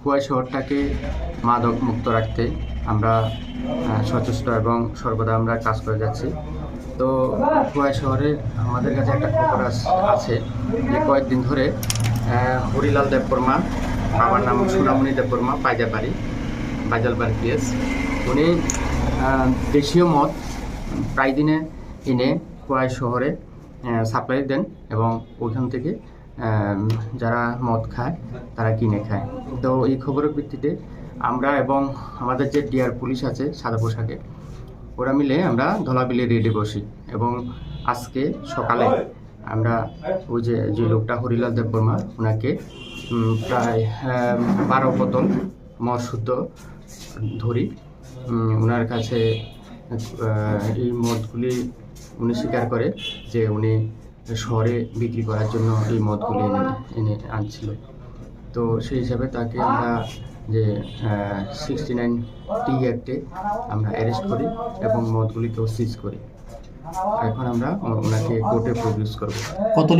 কুয়াই শহরটাকে মাদক মুক্ত রাখতে আমরা সচেষ্ট এবং সর্বদা আমরা কাজ করে যাচ্ছি। তো কুয়াই শহরে আমাদের কাছে একটা খবর আছে যে কয়েকদিন ধরে হরিলাল দেববর্মা, বাবার নাম সুনামণি দেববর্মা পাইজাবাড়ি বাজালবাড়ি পিএস। উনি দেশীয় মদ প্রায় দিনে এনে কুয়াই শহরে সাপ্লাই দেন এবং ওইখান থেকে যারা মদ খায়, তারা কিনে খায়। তো এই খবরের ভিত্তিতে আমরা এবং আমাদের যে ডিআর পুলিশ আছে, সাদা পোশাকে, ওরা মিলে আমরা ধলাবিলে রেডি বসি এবং আজকে সকালে আমরা ওই যে যে লোকটা হরিলাল দেববর্মা ওনাকে প্রায় বারো বোতল মদ ধরি ওনার কাছে এই মদগুলি উনি স্বীকার করে যে উনি শহরে বিক্রি করার জন্য এই মদগুলি এনে এনে আনছিল। তো সেই হিসাবে তাকে আমরা যে সিক্সটি নাইন টি অ্যাক্টে আমরা অ্যারেস্ট করি এবং মদগুলিকেও সিজ করি। এখন আমরা ওনাকে কোর্টে প্রডিউস করব। কত